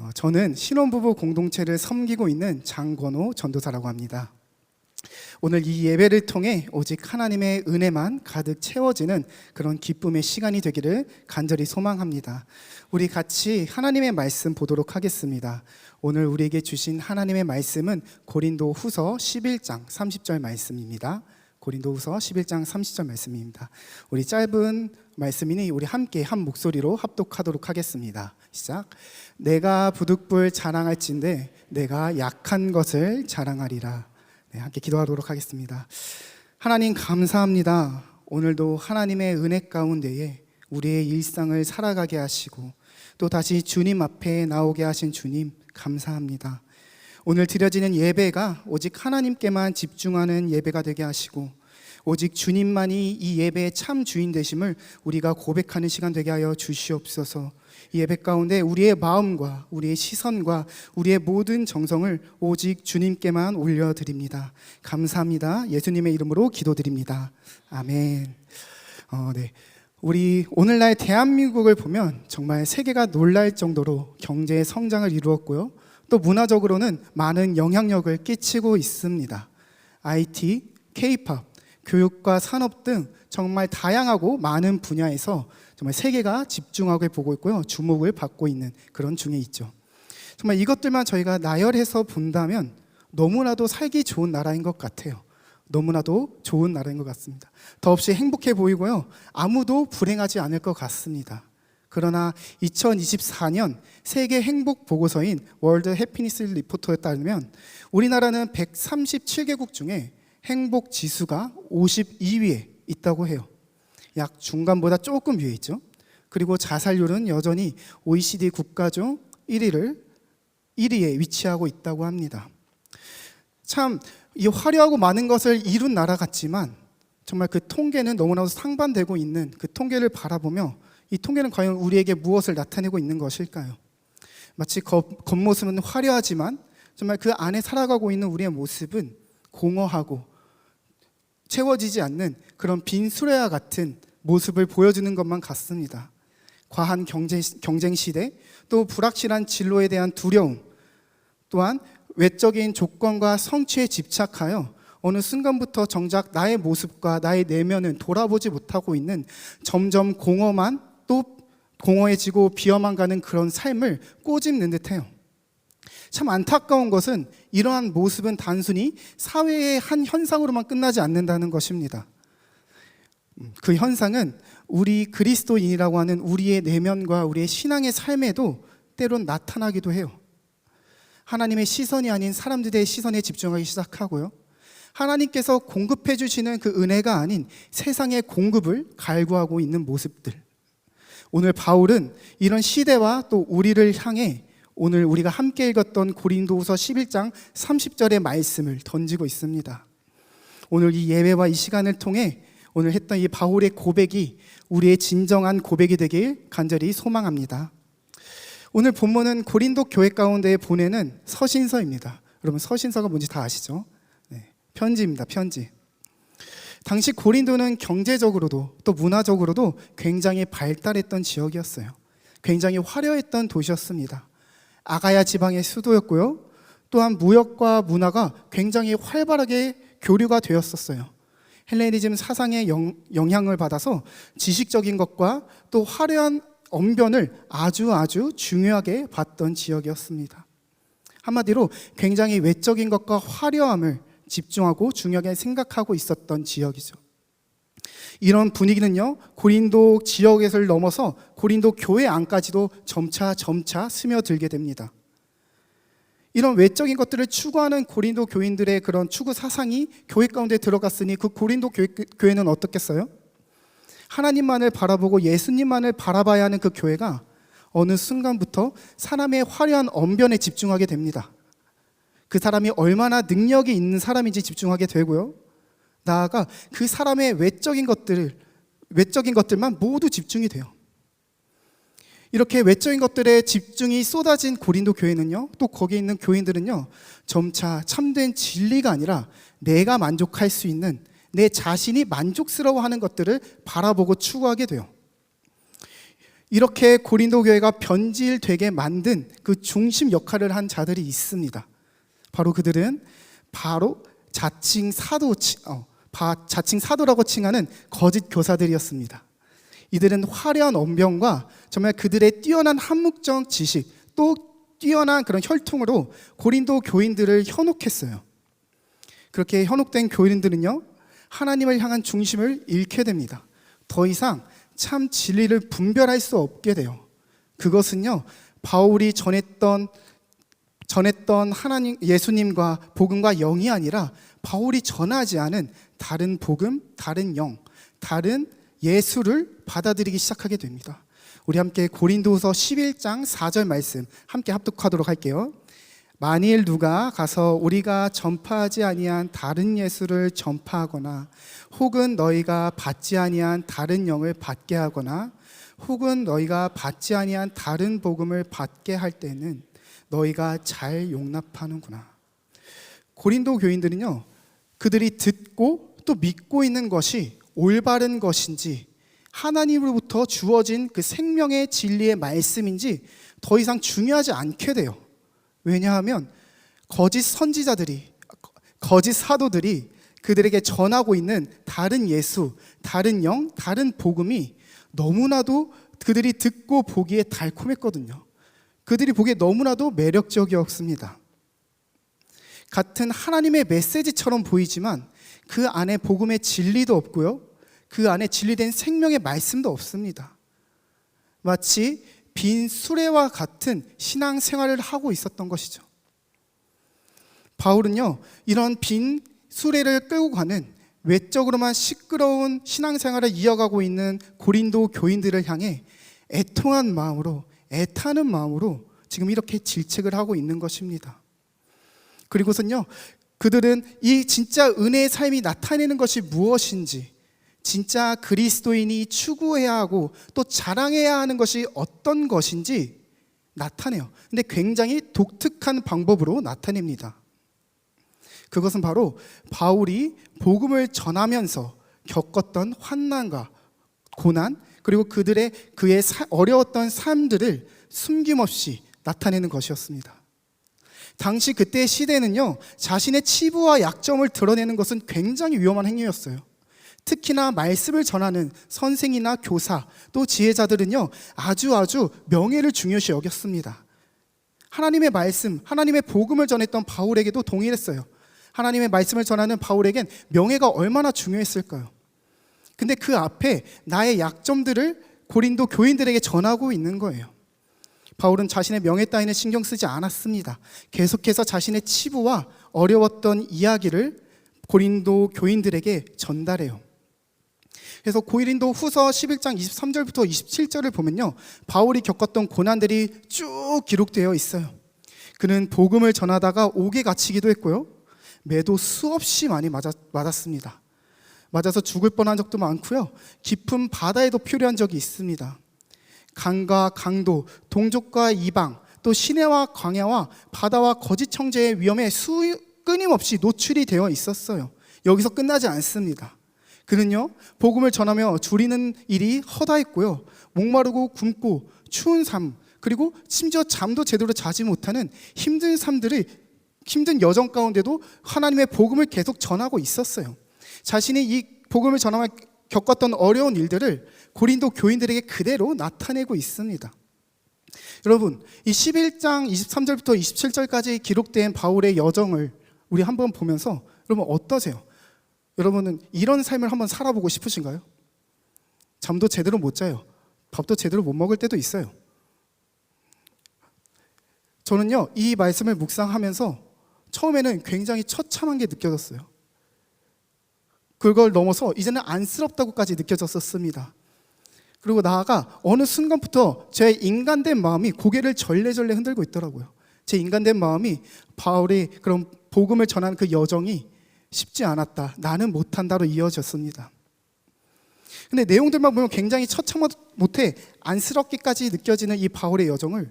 어, 저는 신혼부부 공동체를 섬기고 있는 장권호 전도사라고 합니다. 오늘 이 예배를 통해 오직 하나님의 은혜만 가득 채워지는 그런 기쁨의 시간이 되기를 간절히 소망합니다. 우리 같이 하나님의 말씀 보도록 하겠습니다. 오늘 우리에게 주신 하나님의 말씀은 고린도 후서 11장 30절 말씀입니다. 고린도 후서 11장 30절 말씀입니다. 우리 짧은 말씀이니 우리 함께 한 목소리로 합독하도록 하겠습니다. 시작. 내가 부득불 자랑할진대 내가 약한 것을 자랑하리라. 네, 함께 기도하도록 하겠습니다. 하나님 감사합니다. 오늘도 하나님의 은혜 가운데에 우리의 일상을 살아가게 하시고 또 다시 주님 앞에 나오게 하신 주님 감사합니다. 오늘 드려지는 예배가 오직 하나님께만 집중하는 예배가 되게 하시고 오직 주님만이 이 예배의 참 주인 되심을 우리가 고백하는 시간 되게 하여 주시옵소서. 이 예배 가운데 우리의 마음과 우리의 시선과 우리의 모든 정성을 오직 주님께만 올려드립니다. 감사합니다. 예수님의 이름으로 기도드립니다. 아멘. 어, 네. 우리 오늘날 대한민국을 보면 정말 세계가 놀랄 정도로 경제 성장을 이루었고요. 또 문화적으로는 많은 영향력을 끼치고 있습니다. IT, K-팝, 교육과 산업 등 정말 다양하고 많은 분야에서 정말 세계가 집중하게 보고 있고요. 주목을 받고 있는 그런 중에 있죠. 정말 이것들만 저희가 나열해서 본다면 너무나도 살기 좋은 나라인 것 같아요. 너무나도 좋은 나라인 것 같습니다. 더없이 행복해 보이고요. 아무도 불행하지 않을 것 같습니다. 그러나 2024년 세계 행복 보고서인 월드 해피니스 리포터에 따르면 우리나라는 137개국 중에 행복 지수가 52위에 있다고 해요. 약 중간보다 조금 위에 있죠. 그리고 자살률은 여전히 OECD 국가 중 1위를 1위에 위치하고 있다고 합니다. 참 이 화려하고 많은 것을 이룬 나라 같지만 정말 그 통계는 너무나도 상반되고 있는 그 통계를 바라보며 이 통계는 과연 우리에게 무엇을 나타내고 있는 것일까요? 마치 겉, 겉모습은 화려하지만 정말 그 안에 살아가고 있는 우리의 모습은 공허하고 채워지지 않는 그런 빈 수레와 같은 모습을 보여주는 것만 같습니다. 과한 경쟁, 경쟁 시대, 또 불확실한 진로에 대한 두려움, 또한 외적인 조건과 성취에 집착하여 어느 순간부터 정작 나의 모습과 나의 내면은 돌아보지 못하고 있는 점점 공허만 또 공허해지고 비어만 가는 그런 삶을 꼬집는 듯해요. 참 안타까운 것은 이러한 모습은 단순히 사회의 한 현상으로만 끝나지 않는다는 것입니다. 음, 그 현상은 우리 그리스도인이라고 하는 우리의 내면과 우리의 신앙의 삶에도 때론 나타나기도 해요. 하나님의 시선이 아닌 사람들의 시선에 집중하기 시작하고요. 하나님께서 공급해 주시는 그 은혜가 아닌 세상의 공급을 갈구하고 있는 모습들. 오늘 바울은 이런 시대와 또 우리를 향해 오늘 우리가 함께 읽었던 고린도후서 11장 30절의 말씀을 던지고 있습니다. 오늘 이 예배와 이 시간을 통해 오늘 했던 이 바울의 고백이 우리의 진정한 고백이 되길 간절히 소망합니다. 오늘 본문은 고린도 교회 가운데 보내는 서신서입니다. 여러분 서신서가 뭔지 다 아시죠? 네, 편지입니다. 편지. 당시 고린도는 경제적으로도 또 문화적으로도 굉장히 발달했던 지역이었어요. 굉장히 화려했던 도시였습니다. 아가야 지방의 수도였고요. 또한 무역과 문화가 굉장히 활발하게 교류가 되었었어요. 헬레니즘 사상의 영, 영향을 받아서 지식적인 것과 또 화려한 언변을 아주 아주 중요하게 봤던 지역이었습니다. 한마디로 굉장히 외적인 것과 화려함을 집중하고 중요하게 생각하고 있었던 지역이죠. 이런 분위기는요, 고린도 지역에서 넘어서 고린도 교회 안까지도 점차 점차 스며들게 됩니다. 이런 외적인 것들을 추구하는 고린도 교인들의 그런 추구 사상이 교회 가운데 들어갔으니 그 고린도 교회, 교회는 어떻겠어요? 하나님만을 바라보고 예수님만을 바라봐야 하는 그 교회가 어느 순간부터 사람의 화려한 언변에 집중하게 됩니다. 그 사람이 얼마나 능력이 있는 사람인지 집중하게 되고요. 나아가 그 사람의 외적인 것들을 외적인 것들만 모두 집중이 돼요. 이렇게 외적인 것들에 집중이 쏟아진 고린도 교회는요, 또 거기에 있는 교인들은요, 점차 참된 진리가 아니라 내가 만족할 수 있는 내 자신이 만족스러워하는 것들을 바라보고 추구하게 돼요. 이렇게 고린도 교회가 변질되게 만든 그 중심 역할을 한 자들이 있습니다. 바로 그들은 바로 자칭 사도 어, 바, 자칭 사도라고 칭하는 거짓 교사들이었습니다. 이들은 화려한 언변과 정말 그들의 뛰어난 한묵적 지식 또 뛰어난 그런 혈통으로 고린도 교인들을 현혹했어요. 그렇게 현혹된 교인들은요 하나님을 향한 중심을 잃게 됩니다. 더 이상 참 진리를 분별할 수 없게 돼요. 그것은요 바울이 전했던 전했던 하나님 예수님과 복음과 영이 아니라 바울이 전하지 않은 다른 복음, 다른 영, 다른 예수를 받아들이기 시작하게 됩니다. 우리 함께 고린도서 11장 4절 말씀 함께 합독하도록 할게요. 만일 누가 가서 우리가 전파하지 아니한 다른 예수를 전파하거나 혹은 너희가 받지 아니한 다른 영을 받게 하거나 혹은 너희가 받지 아니한 다른 복음을 받게 할 때는 너희가 잘 용납하는구나. 고린도 교인들은요. 그들이 듣고 또 믿고 있는 것이 올바른 것인지 하나님으로부터 주어진 그 생명의 진리의 말씀인지 더 이상 중요하지 않게 돼요. 왜냐하면 거짓 선지자들이 거짓 사도들이 그들에게 전하고 있는 다른 예수, 다른 영, 다른 복음이 너무나도 그들이 듣고 보기에 달콤했거든요. 그들이 보기에 너무나도 매력적이었습니다. 같은 하나님의 메시지처럼 보이지만 그 안에 복음의 진리도 없고요. 그 안에 진리된 생명의 말씀도 없습니다. 마치 빈 수레와 같은 신앙 생활을 하고 있었던 것이죠. 바울은요, 이런 빈 수레를 끌고 가는 외적으로만 시끄러운 신앙생활을 이어가고 있는 고린도 교인들을 향해 애통한 마음으로 애타는 마음으로 지금 이렇게 질책을 하고 있는 것입니다. 그리고선요, 그들은 이 진짜 은혜의 삶이 나타내는 것이 무엇인지, 진짜 그리스도인이 추구해야 하고 또 자랑해야 하는 것이 어떤 것인지 나타내요. 근데 굉장히 독특한 방법으로 나타냅니다. 그것은 바로 바울이 복음을 전하면서 겪었던 환난과 고난 그리고 그들의 그의 어려웠던 삶들을 숨김없이 나타내는 것이었습니다. 당시 그때 시대는요 자신의 치부와 약점을 드러내는 것은 굉장히 위험한 행위였어요. 특히나 말씀을 전하는 선생이나 교사 또 지혜자들은요 아주 아주 명예를 중요시 여겼습니다. 하나님의 말씀, 하나님의 복음을 전했던 바울에게도 동일했어요. 하나님의 말씀을 전하는 바울에겐 명예가 얼마나 중요했을까요? 근데 그 앞에 나의 약점들을 고린도 교인들에게 전하고 있는 거예요. 바울은 자신의 명예 따위는 신경 쓰지 않았습니다. 계속해서 자신의 치부와 어려웠던 이야기를 고린도 교인들에게 전달해요. 그래서 고린도 후서 11장 23절부터 27절을 보면요. 바울이 겪었던 고난들이 쭉 기록되어 있어요. 그는 복음을 전하다가 옥에 갇히기도 했고요. 매도 수없이 많이 맞았, 맞았습니다. 맞아서 죽을 뻔한 적도 많고요. 깊은 바다에도 표류한 적이 있습니다. 강과 강도, 동족과 이방, 또 시내와 광야와 바다와 거짓 청재의 위험에 수, 끊임없이 노출이 되어 있었어요. 여기서 끝나지 않습니다. 그는요, 복음을 전하며 줄이는 일이 허다했고요. 목마르고 굶고 추운 삶, 그리고 심지어 잠도 제대로 자지 못하는 힘든 삶들을 힘든 여정 가운데도 하나님의 복음을 계속 전하고 있었어요. 자신이 이 복음을 전하며 겪었던 어려운 일들을 고린도 교인들에게 그대로 나타내고 있습니다. 여러분, 이 11장 23절부터 27절까지 기록된 바울의 여정을 우리 한번 보면서 여러분 어떠세요? 여러분은 이런 삶을 한번 살아보고 싶으신가요? 잠도 제대로 못 자요. 밥도 제대로 못 먹을 때도 있어요. 저는요, 이 말씀을 묵상하면서 처음에는 굉장히 처참한 게 느껴졌어요. 그걸 넘어서 이제는 안쓰럽다고까지 느껴졌었습니다. 그리고 나아가 어느 순간부터 제 인간된 마음이 고개를 절레절레 흔들고 있더라고요. 제 인간된 마음이 바울이 그런 복음을 전하는 그 여정이 쉽지 않았다. 나는 못한다로 이어졌습니다. 근데 내용들만 보면 굉장히 처참못해 안쓰럽게까지 느껴지는 이 바울의 여정을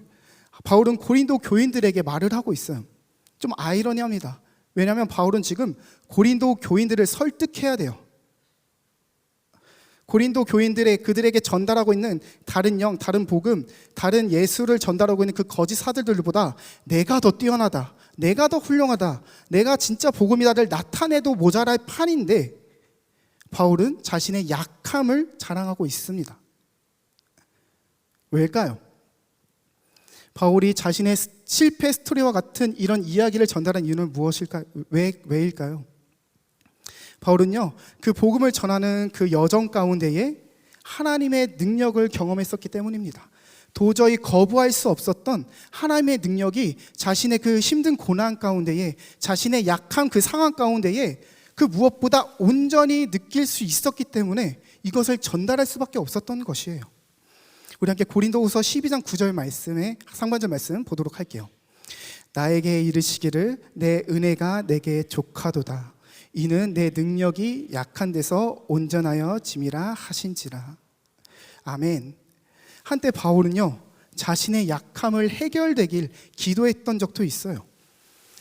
바울은 고린도 교인들에게 말을 하고 있어요. 좀 아이러니합니다. 왜냐하면 바울은 지금 고린도 교인들을 설득해야 돼요. 고린도 교인들의 그들에게 전달하고 있는 다른 영, 다른 복음, 다른 예수를 전달하고 있는 그 거짓 사들들보다 내가 더 뛰어나다. 내가 더 훌륭하다. 내가 진짜 복음이다를 나타내도 모자랄 판인데 바울은 자신의 약함을 자랑하고 있습니다. 왜일까요? 바울이 자신의 실패 스토리와 같은 이런 이야기를 전달한 이유는 무엇일까? 왜 왜일까요? 바울은요, 그 복음을 전하는 그 여정 가운데에 하나님의 능력을 경험했었기 때문입니다. 도저히 거부할 수 없었던 하나님의 능력이 자신의 그 힘든 고난 가운데에 자신의 약한 그 상황 가운데에 그 무엇보다 온전히 느낄 수 있었기 때문에 이것을 전달할 수밖에 없었던 것이에요. 우리 함께 고린도후서 12장 9절 말씀의 상반절 말씀 보도록 할게요. 나에게 이르시기를 내 은혜가 내게 족하도다. 이는 내 능력이 약한 데서 온전하여 짐이라 하신지라. 아멘. 한때 바울은요, 자신의 약함을 해결되길 기도했던 적도 있어요.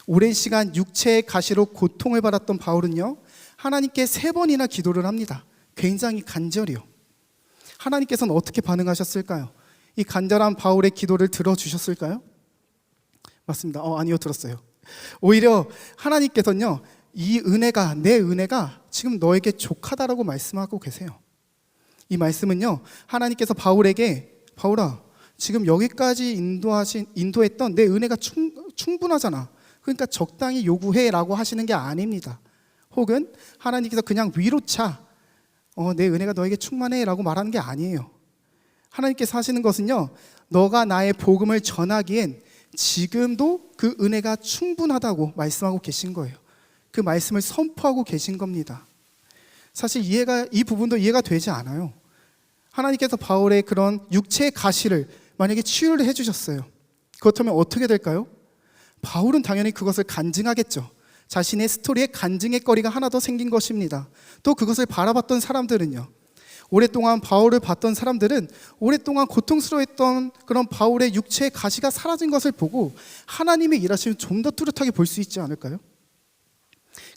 오랜 시간 육체의 가시로 고통을 받았던 바울은요, 하나님께 세 번이나 기도를 합니다. 굉장히 간절히요. 하나님께서는 어떻게 반응하셨을까요? 이 간절한 바울의 기도를 들어주셨을까요? 맞습니다. 어, 아니요, 들었어요. 오히려 하나님께서는요, 이 은혜가, 내 은혜가 지금 너에게 족하다라고 말씀하고 계세요. 이 말씀은요, 하나님께서 바울에게, 바울아, 지금 여기까지 인도하신, 인도했던 내 은혜가 충, 충분하잖아. 그러니까 적당히 요구해 라고 하시는 게 아닙니다. 혹은 하나님께서 그냥 위로 차. 어, 내 은혜가 너에게 충만해 라고 말하는 게 아니에요. 하나님께서 하시는 것은요, 너가 나의 복음을 전하기엔 지금도 그 은혜가 충분하다고 말씀하고 계신 거예요. 그 말씀을 선포하고 계신 겁니다. 사실 이해가 이 부분도 이해가 되지 않아요. 하나님께서 바울의 그런 육체의 가시를 만약에 치유를 해 주셨어요. 그렇다면 어떻게 될까요? 바울은 당연히 그것을 간증하겠죠. 자신의 스토리에 간증의 거리가 하나 더 생긴 것입니다. 또 그것을 바라봤던 사람들은요. 오랫동안 바울을 봤던 사람들은 오랫동안 고통스러웠던 그런 바울의 육체의 가시가 사라진 것을 보고 하나님의 일하시면 좀 더 뚜렷하게 볼 수 있지 않을까요?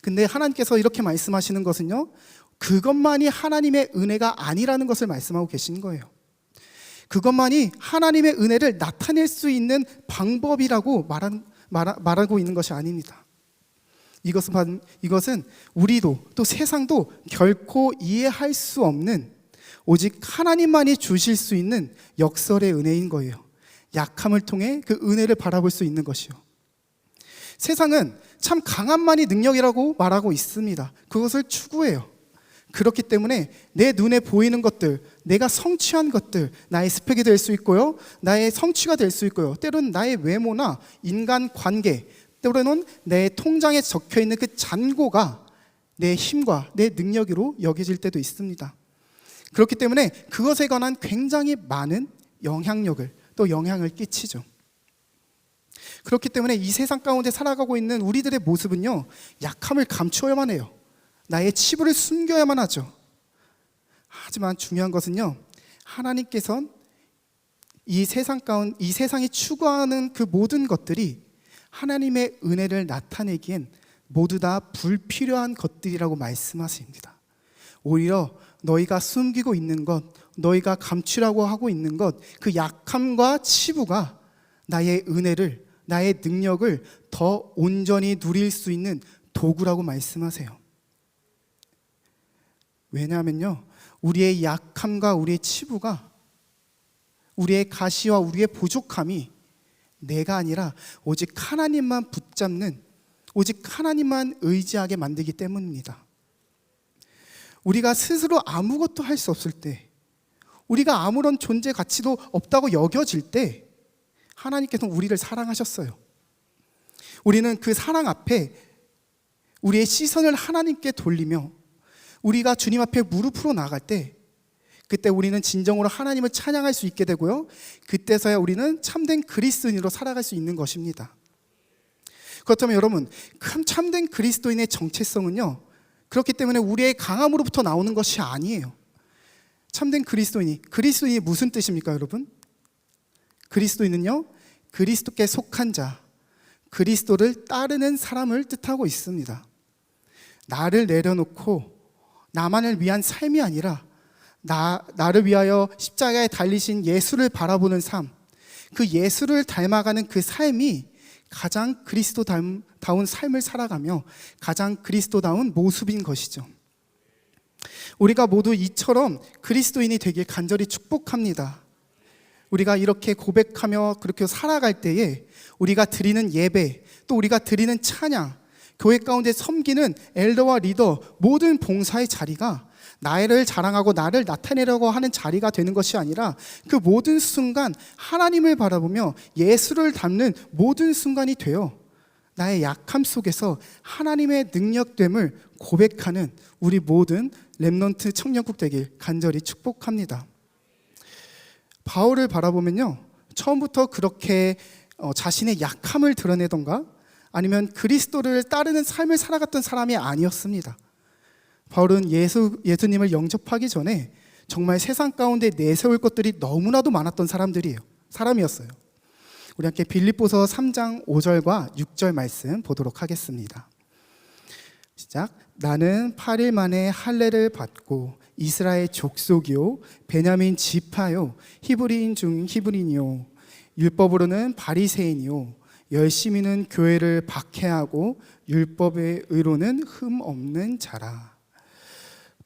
근데 하나님께서 이렇게 말씀하시는 것은요. 그것만이 하나님의 은혜가 아니라는 것을 말씀하고 계신 거예요. 그것만이 하나님의 은혜를 나타낼 수 있는 방법이라고 말한, 말, 하고 있는 것이 아닙니다. 이것은, 이것은 우리도 또 세상도 결코 이해할 수 없는 오직 하나님만이 주실 수 있는 역설의 은혜인 거예요. 약함을 통해 그 은혜를 바라볼 수 있는 것이요. 세상은 참 강함만이 능력이라고 말하고 있습니다. 그것을 추구해요. 그렇기 때문에 내 눈에 보이는 것들, 내가 성취한 것들, 나의 스펙이 될 수 있고요. 나의 성취가 될 수 있고요. 때로는 나의 외모나 인간 관계, 때로는 내 통장에 적혀 있는 그 잔고가 내 힘과 내 능력으로 여겨질 때도 있습니다. 그렇기 때문에 그것에 관한 굉장히 많은 영향력을 또 영향을 끼치죠. 그렇기 때문에 이 세상 가운데 살아가고 있는 우리들의 모습은요, 약함을 감추어야만 해요. 나의 치부를 숨겨야만 하죠. 하지만 중요한 것은요, 하나님께선 이 세상 가운 이 세상이 추구하는 그 모든 것들이 하나님의 은혜를 나타내기엔 모두 다 불필요한 것들이라고 말씀하십니다. 오히려 너희가 숨기고 있는 것, 너희가 감추라고 하고 있는 것, 그 약함과 치부가 나의 은혜를 나의 능력을 더 온전히 누릴 수 있는 도구라고 말씀하세요. 왜냐하면요, 우리의 약함과 우리의 치부가 우리의 가시와 우리의 부족함이 내가 아니라 오직 하나님만 붙잡는 오직 하나님만 의지하게 만들기 때문입니다. 우리가 스스로 아무것도 할 수 없을 때, 우리가 아무런 존재 가치도 없다고 여겨질 때, 하나님께서는 우리를 사랑하셨어요. 우리는 그 사랑 앞에 우리의 시선을 하나님께 돌리며 우리가 주님 앞에 무릎으로 나갈 때 그때 우리는 진정으로 하나님을 찬양할 수 있게 되고요. 그때서야 우리는 참된 그리스도인으로 살아갈 수 있는 것입니다. 그렇다면 여러분, 큰 참된 그리스도인의 정체성은요. 그렇기 때문에 우리의 강함으로부터 나오는 것이 아니에요. 참된 그리스도인이 그리스도인이 무슨 뜻입니까, 여러분? 그리스도인은요, 그리스도께 속한 자, 그리스도를 따르는 사람을 뜻하고 있습니다. 나를 내려놓고 나만을 위한 삶이 아니라 나, 나를 위하여 십자가에 달리신 예수를 바라보는 삶, 그 예수를 닮아가는 그 삶이 가장 그리스도다운 삶을 살아가며 가장 그리스도다운 모습인 것이죠. 우리가 모두 이처럼 그리스도인이 되길 간절히 축복합니다. 우리가 이렇게 고백하며 그렇게 살아갈 때에 우리가 드리는 예배, 또 우리가 드리는 찬양, 교회 가운데 섬기는 엘더와 리더 모든 봉사의 자리가 나를 자랑하고 나를 나타내려고 하는 자리가 되는 것이 아니라 그 모든 순간 하나님을 바라보며 예수를 담는 모든 순간이 되어 나의 약함 속에서 하나님의 능력됨을 고백하는 우리 모든 렘넌트 청년국 되길 간절히 축복합니다. 바울을 바라보면요. 처음부터 그렇게 어, 자신의 약함을 드러내던가 아니면 그리스도를 따르는 삶을 살아갔던 사람이 아니었습니다. 바울은 예수, 예수님을 영접하기 전에 정말 세상 가운데 내세울 것들이 너무나도 많았던 사람들이에요. 사람이었어요. 우리 함께 빌립보서 3장 5절과 6절 말씀 보도록 하겠습니다. 시작. 나는 8일 만에 할례를 받고 이스라엘 족속이요 베냐민 지파요 히브리인 중 히브리인이요 율법으로는 바리새인이요 열심히는 교회를 박해하고 율법의 의로는 흠 없는 자라.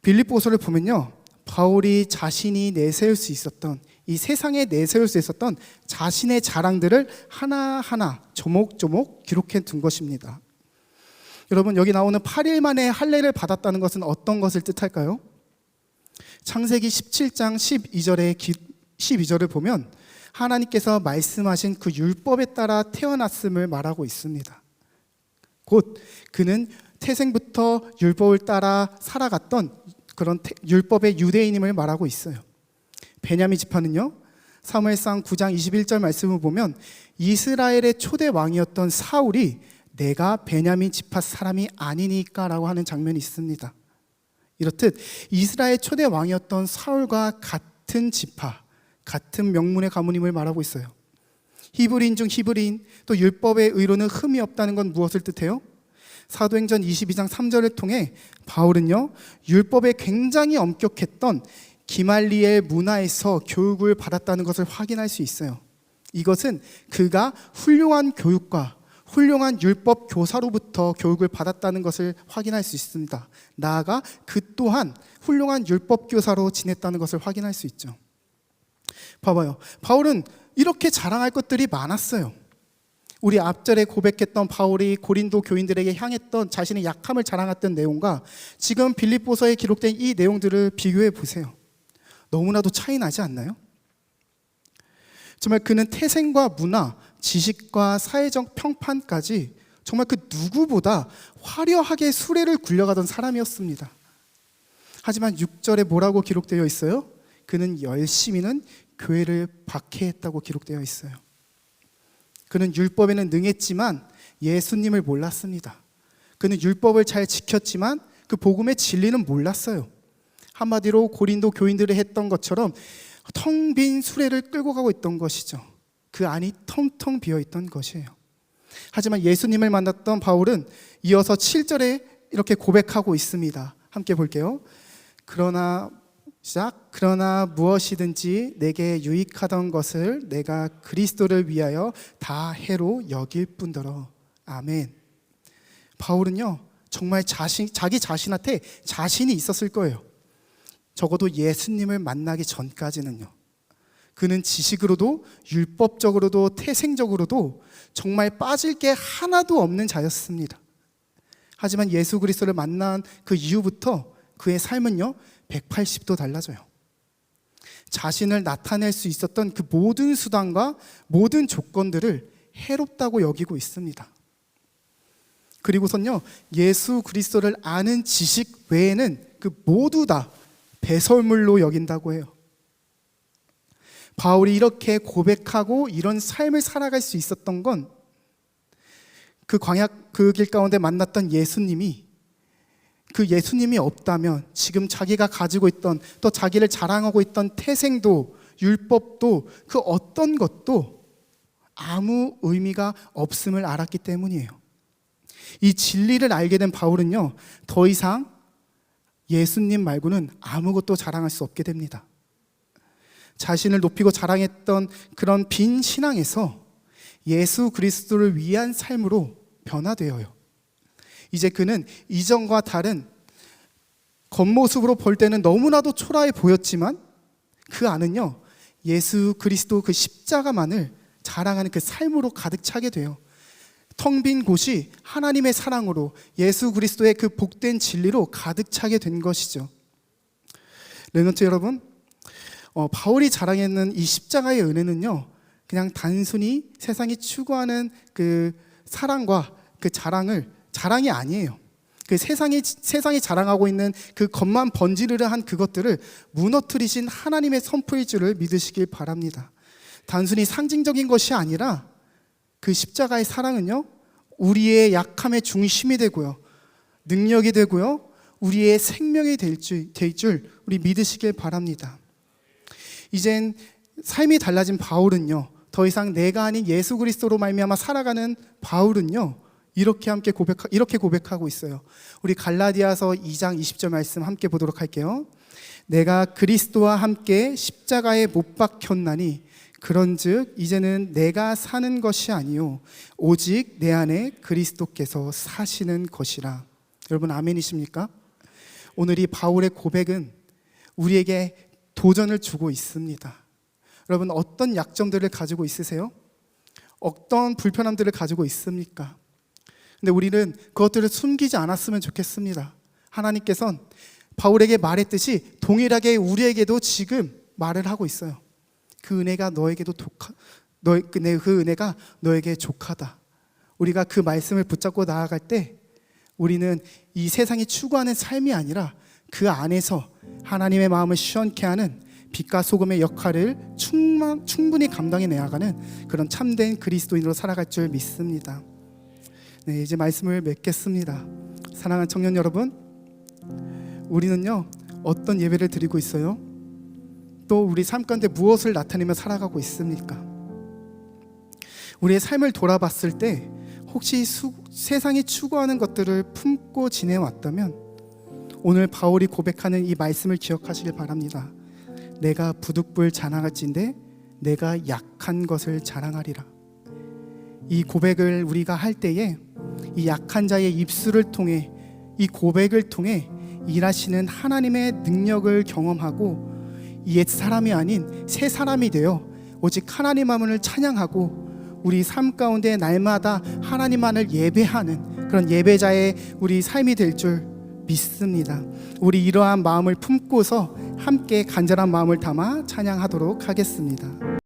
빌립보서를 보면요. 바울이 자신이 내세울 수 있었던 이 세상에 내세울 수 있었던 자신의 자랑들을 하나하나 조목조목 기록해 둔 것입니다. 여러분 여기 나오는 8일 만에 할례를 받았다는 것은 어떤 것을 뜻할까요? 창세기 17장 12절의 12절을 보면 하나님께서 말씀하신 그 율법에 따라 태어났음을 말하고 있습니다. 곧 그는 태생부터 율법을 따라 살아갔던 그런 율법의 유대인임을 말하고 있어요. 베냐민 지파는요. 사무엘상 9장 21절 말씀을 보면 이스라엘의 초대 왕이었던 사울이 내가 베냐민 지파 사람이 아니니까라고 하는 장면이 있습니다. 이렇듯 이스라엘 초대 왕이었던 사울과 같은 지파, 같은 명문의 가문임을 말하고 있어요. 히브리인 중 히브리인, 또 율법의 의로는 흠이 없다는 건 무엇을 뜻해요? 사도행전 22장 3절을 통해 바울은요, 율법에 굉장히 엄격했던 기말리의 문화에서 교육을 받았다는 것을 확인할 수 있어요. 이것은 그가 훌륭한 교육과 훌륭한 율법 교사로부터 교육을 받았다는 것을 확인할 수 있습니다. 나아가 그 또한 훌륭한 율법 교사로 지냈다는 것을 확인할 수 있죠. 봐봐요. 바울은 이렇게 자랑할 것들이 많았어요. 우리 앞절에 고백했던 바울이 고린도 교인들에게 향했던 자신의 약함을 자랑했던 내용과 지금 빌립보서에 기록된 이 내용들을 비교해 보세요. 너무나도 차이 나지 않나요? 정말 그는 태생과 문화, 지식과 사회적 평판까지 정말 그 누구보다 화려하게 수레를 굴려가던 사람이었습니다. 하지만 6절에 뭐라고 기록되어 있어요? 그는 열심히는 교회를 박해했다고 기록되어 있어요. 그는 율법에는 능했지만 예수님을 몰랐습니다. 그는 율법을 잘 지켰지만 그 복음의 진리는 몰랐어요. 한마디로 고린도 교인들이 했던 것처럼 텅 빈 수레를 끌고 가고 있던 것이죠. 그 안이 텅텅 비어 있던 것이에요. 하지만 예수님을 만났던 바울은 이어서 7절에 이렇게 고백하고 있습니다. 함께 볼게요. 그러나 시작. 그러나 무엇이든지 내게 유익하던 것을 내가 그리스도를 위하여 다 해로 여길 뿐더러. 아멘. 바울은요, 정말 자신, 자기 자신한테 자신이 있었을 거예요. 적어도 예수님을 만나기 전까지는요. 그는 지식으로도 율법적으로도 태생적으로도 정말 빠질 게 하나도 없는 자였습니다. 하지만 예수 그리스도를 만난 그 이후부터 그의 삶은요 180도 달라져요. 자신을 나타낼 수 있었던 그 모든 수단과 모든 조건들을 해롭다고 여기고 있습니다. 그리고선요 예수 그리스도를 아는 지식 외에는 그 모두 다 배설물로 여긴다고 해요. 바울이 이렇게 고백하고 이런 삶을 살아갈 수 있었던 건 그 광약 그길 가운데 만났던 예수님이 그 예수님이 없다면 지금 자기가 가지고 있던 또 자기를 자랑하고 있던 태생도 율법도 그 어떤 것도 아무 의미가 없음을 알았기 때문이에요. 이 진리를 알게 된 바울은요, 더 이상 예수님 말고는 아무것도 자랑할 수 없게 됩니다. 자신을 높이고 자랑했던 그런 빈 신앙에서 예수 그리스도를 위한 삶으로 변화되어요. 이제 그는 이전과 다른 겉모습으로 볼 때는 너무나도 초라해 보였지만 그 안은요 예수 그리스도 그 십자가만을 자랑하는 그 삶으로 가득 차게 돼요. 텅 빈 곳이 하나님의 사랑으로 예수 그리스도의 그 복된 진리로 가득 차게 된 것이죠. 레노트 여러분, 어, 바울이 자랑했는 이 십자가의 은혜는요, 그냥 단순히 세상이 추구하는 그 사랑과 그 자랑을 자랑이 아니에요. 그 세상이 세상이 자랑하고 있는 그 겉만 번지르르 한 그것들을 무너뜨리신 하나님의 선포일 줄을 믿으시길 바랍니다. 단순히 상징적인 것이 아니라 그 십자가의 사랑은요, 우리의 약함의 중심이 되고요, 능력이 되고요, 우리의 생명이 될 줄, 될줄 우리 믿으시길 바랍니다. 이젠 삶이 달라진 바울은요, 더 이상 내가 아닌 예수 그리스도로 말미암아 살아가는 바울은요, 이렇게 함께 고백 이렇게 고백하고 있어요. 우리 갈라디아서 2장 20절 말씀 함께 보도록 할게요. 내가 그리스도와 함께 십자가에 못 박혔나니 그런즉 이제는 내가 사는 것이 아니요 오직 내 안에 그리스도께서 사시는 것이라. 여러분 아멘이십니까? 오늘 이 바울의 고백은 우리에게 도전을 주고 있습니다. 여러분 어떤 약점들을 가지고 있으세요? 어떤 불편함들을 가지고 있습니까? 근데 우리는 그것들을 숨기지 않았으면 좋겠습니다. 하나님께서는 바울에게 말했듯이 동일하게 우리에게도 지금 말을 하고 있어요. 그 은혜가 너에게도 독하, 너, 그, 내- 그 은혜가 너에게 족하다. 우리가 그 말씀을 붙잡고 나아갈 때 우리는 이 세상이 추구하는 삶이 아니라 그 안에서 하나님의 마음을 시원케 하는 빛과 소금의 역할을 충만, 충분히 감당해 내야가는 그런 참된 그리스도인으로 살아갈 줄 믿습니다. 네, 이제 말씀을 맺겠습니다. 사랑하는 청년 여러분, 우리는요 어떤 예배를 드리고 있어요? 또 우리 삶 가운데 무엇을 나타내며 살아가고 있습니까? 우리의 삶을 돌아봤을 때 혹시 수, 세상이 추구하는 것들을 품고 지내왔다면 오늘 바울이 고백하는 이 말씀을 기억하시길 바랍니다. 내가 부득불 자랑할진대 내가 약한 것을 자랑하리라. 이 고백을 우리가 할 때에 이 약한 자의 입술을 통해 이 고백을 통해 일하시는 하나님의 능력을 경험하고 옛 사람이 아닌 새 사람이 되어 오직 하나님만을 찬양하고 우리 삶 가운데 날마다 하나님만을 예배하는 그런 예배자의 우리 삶이 될 줄 믿습니다. 우리 이러한 마음을 품고서 함께 간절한 마음을 담아 찬양하도록 하겠습니다.